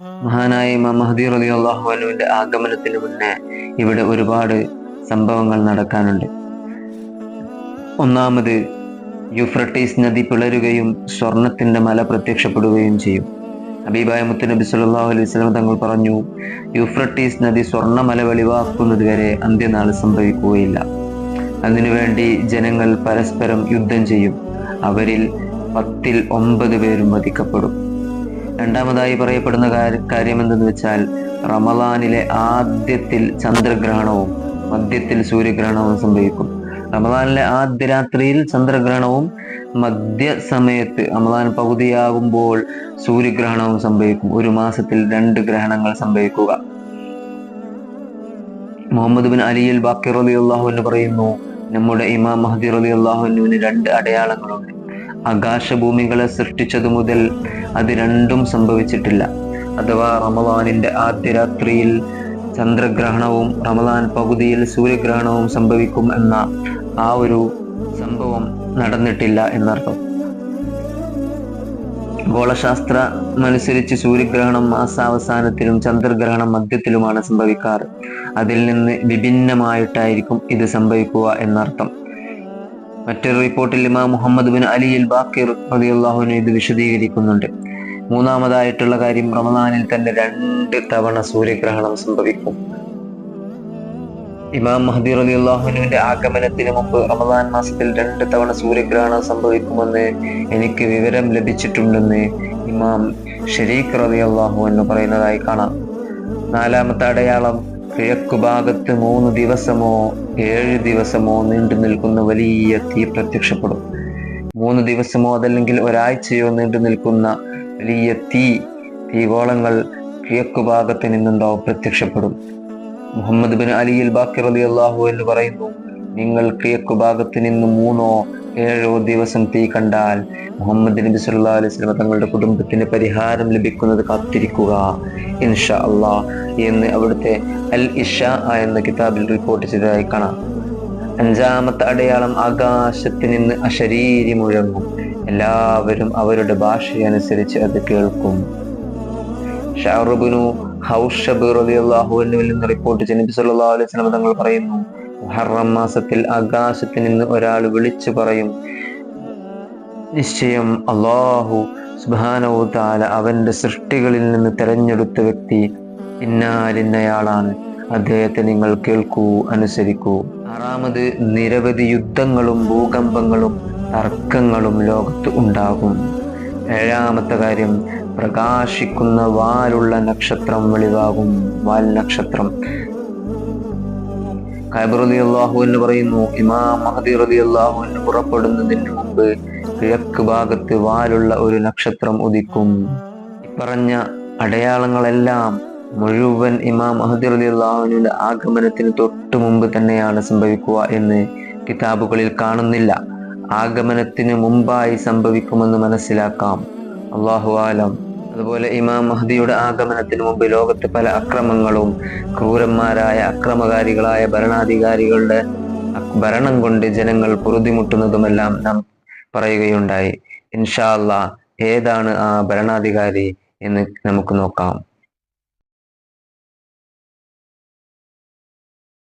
മഹാനായ ഇമാം മഹദി റലി അള്ളാഹു അനുവിന്റെ ആഗമനത്തിന് മുന്നേ ഇവിടെ ഒരുപാട് സംഭവങ്ങൾ നടക്കാനുണ്ട്. ഒന്നാമത് യുഫ്രട്ടീസ് നദി പിളരുകയും സ്വർണത്തിന്റെ മല പ്രത്യക്ഷപ്പെടുകയും ചെയ്യും. ഹബീബായ മുത്തുനബി സല്ലല്ലാഹു അലൈഹി സ്വലം തങ്ങൾ പറഞ്ഞു യുഫ്രട്ടീസ് നദി സ്വർണമല വെളിവാക്കുന്നത് വരെ അന്ത്യനാൾ സംഭവിക്കുകയില്ല. അതിനുവേണ്ടി ജനങ്ങൾ പരസ്പരം യുദ്ധം ചെയ്യും. അവരിൽ പത്തിൽ ഒമ്പത് പേരും വധിക്കപ്പെടും. രണ്ടാമതായി പറയപ്പെടുന്ന കാര്യ- എന്തെന്ന് വെച്ചാൽ റമദാനിലെ ആദ്യത്തിൽ ചന്ദ്രഗ്രഹണവും മധ്യത്തിൽ സൂര്യഗ്രഹണവും സംഭവിക്കും. റമദാനിലെ ആദ്യ രാത്രിയിൽ ചന്ദ്രഗ്രഹണവും മധ്യ സമയത്ത് റമദാൻ പകുതിയാകുമ്പോൾ സൂര്യഗ്രഹണവും സംഭവിക്കും. ഒരു മാസത്തിൽ രണ്ട് ഗ്രഹണങ്ങൾ സംഭവിക്കുക. മുഹമ്മദ് ബിൻ അലിയിൽ ബാക്കിർ അലി അള്ളാഹുവിന് പറയുന്നു നമ്മുടെ ഇമാം മഹദീർ അലി അള്ളാഹുവിന് രണ്ട് അടയാളങ്ങളുണ്ട്. ആകാശഭൂമികളെ സൃഷ്ടിച്ചതു മുതൽ അത് രണ്ടും സംഭവിച്ചിട്ടില്ല. അഥവാ റമദാനിന്റെ ആദ്യ രാത്രിയിൽ ചന്ദ്രഗ്രഹണവും റമദാൻ പകുതിയിൽ സൂര്യഗ്രഹണവും സംഭവിക്കും എന്ന ആ ഒരു സംഭവം നടന്നിട്ടില്ല എന്നർത്ഥം. ഗോളശാസ്ത്രമനുസരിച്ച് സൂര്യഗ്രഹണം മാസാവസാനത്തിലും ചന്ദ്രഗ്രഹണം മധ്യത്തിലുമാണ് സംഭവിക്കാറ്. അതിൽ നിന്ന് വിഭിന്നമായിട്ടായിരിക്കും ഇത് സംഭവിക്കുക എന്നർത്ഥം. മറ്റൊരു റിപ്പോർട്ടിൽ ഇമാം മുഹമ്മദ് ബിൻ അലിയിൽ ബാക്കിർ റതിയുള്ളാഹുവിന് ഇത് വിശദീകരിക്കുന്നുണ്ട്. മൂന്നാമതായിട്ടുള്ള കാര്യം റമദാനിൽ തന്നെ രണ്ട് തവണ സൂര്യഗ്രഹണം സംഭവിക്കും. ഇമാം മഹദി അലി അള്ളാഹുനുവിന്റെ ആഗമനത്തിന് മുമ്പ് റമദാൻ മാസത്തിൽ രണ്ട് തവണ സൂര്യഗ്രഹണം സംഭവിക്കുമെന്ന് എനിക്ക് വിവരം ലഭിച്ചിട്ടുണ്ടെന്ന് ഇമാം ഷെരീഖ് റലി അള്ളാഹു എന്ന് പറയുന്നതായി കാണാം. നാലാമത്തെ അടയാളം കിഴക്കു ഭാഗത്ത് മൂന്ന് ദിവസമോ ഏഴ് ദിവസമോ നീണ്ടു നിൽക്കുന്ന വലിയ തീ പ്രത്യക്ഷപ്പെടും. മൂന്ന് ദിവസമോ അതല്ലെങ്കിൽ ഒരാഴ്ചയോ നീണ്ടു നിൽക്കുന്ന വലിയ തീ തീഗോളങ്ങൾ കിഴക്കു ഭാഗത്ത് നിന്നുണ്ടാവും പ്രത്യക്ഷപ്പെടും. മുഹമ്മദ് ബിൻ അലിയിൽ ബാക്കിർ അലി അള്ളാഹു എന്ന് പറയുന്നു നിങ്ങൾ കിഴക്കു ഭാഗത്ത് നിന്ന് മൂന്നോ ഏഴോ ദിവസം തീ കണ്ടാൽ മുഹമ്മദ് നബി സല്ലാ അലൈഹി തങ്ങളുടെ കുടുംബത്തിന് പരിഹാരം ലഭിക്കുന്നത് കാത്തിരിക്കുക ഇൻഷാ അള്ളാ. എന്ന് അവിടുത്തെ അൽ ഇഷ എന്ന കിതാബിൽ റിപ്പോർട്ട് ചെയ്തതായി കാണാം. അഞ്ചാമത്തെ അടയാളം ആകാശത്ത് നിന്ന് അശരീരി മുഴങ്ങും. എല്ലാവരും അവരുടെ ഭാഷയനുസരിച്ച് അത് കേൾക്കും. ഷാറുബിനു ഹൗഷബ് അൻഹുവിൽ നിന്ന് റിപ്പോർട്ട് ചെയ്യുന്നു നബി സല്ലാ അലൈഹി തങ്ങൾ പറയുന്നു മുഹറം മാസത്തിൽ ആകാശത്ത് നിന്ന് ഒരാൾ വിളിച്ചു പറയും നിശ്ചയം അള്ളാഹു സുബ്ഹാനഹു താല അവന്റെ സൃഷ്ടികളിൽ നിന്ന് തെരഞ്ഞെടുത്ത വ്യക്തി ഇന്നാലിന്നയാളാണ്. അദ്ദേഹത്തെ നിങ്ങൾ കേൾക്കൂ അനുസരിക്കൂ. ആറാമത് നിരവധി യുദ്ധങ്ങളും ഭൂകമ്പങ്ങളും തർക്കങ്ങളും ലോകത്ത് ഉണ്ടാകും. ഏഴാമത്തെ കാര്യം പ്രകാശിക്കുന്ന വാലുള്ള നക്ഷത്രം വെളിവാകും. വാൽ നക്ഷത്രം ഖൈബറലി അള്ളാഹു എന്ന് പറയുന്നു ഇമാം മഹദി അലി അള്ളാഹു എന്ന് പുറപ്പെടുന്നതിന് മുമ്പ് കിഴക്ക് ഭാഗത്ത് വാലുള്ള ഒരു നക്ഷത്രം ഉദിക്കും. പറഞ്ഞ അടയാളങ്ങളെല്ലാം മുഴുവൻ ഇമാം മഹദി അലി അള്ളാഹുവിന്റെ ആഗമനത്തിന് തൊട്ടു മുമ്പ് തന്നെയാണ് സംഭവിക്കുക എന്ന് കിതാബുകളിൽ കാണുന്നില്ല. ആഗമനത്തിന് മുമ്പായി സംഭവിക്കുമെന്ന് മനസ്സിലാക്കാം. അള്ളാഹു ആലം. അതുപോലെ ഇമാം മഹദിയുടെ ആഗമനത്തിന് മുമ്പ് ലോകത്ത് പല അക്രമങ്ങളും ക്രൂരന്മാരായ അക്രമകാരികളായ ഭരണാധികാരികളുടെ ഭരണം കൊണ്ട് ജനങ്ങൾ പൊറുതിമുട്ടുന്നതുമെല്ലാം നാം പറയുകയുണ്ടായി. ഇൻഷാ അല്ലാ ഏതാണ് ആ ഭരണാധികാരി എന്ന് നമുക്ക് നോക്കാം.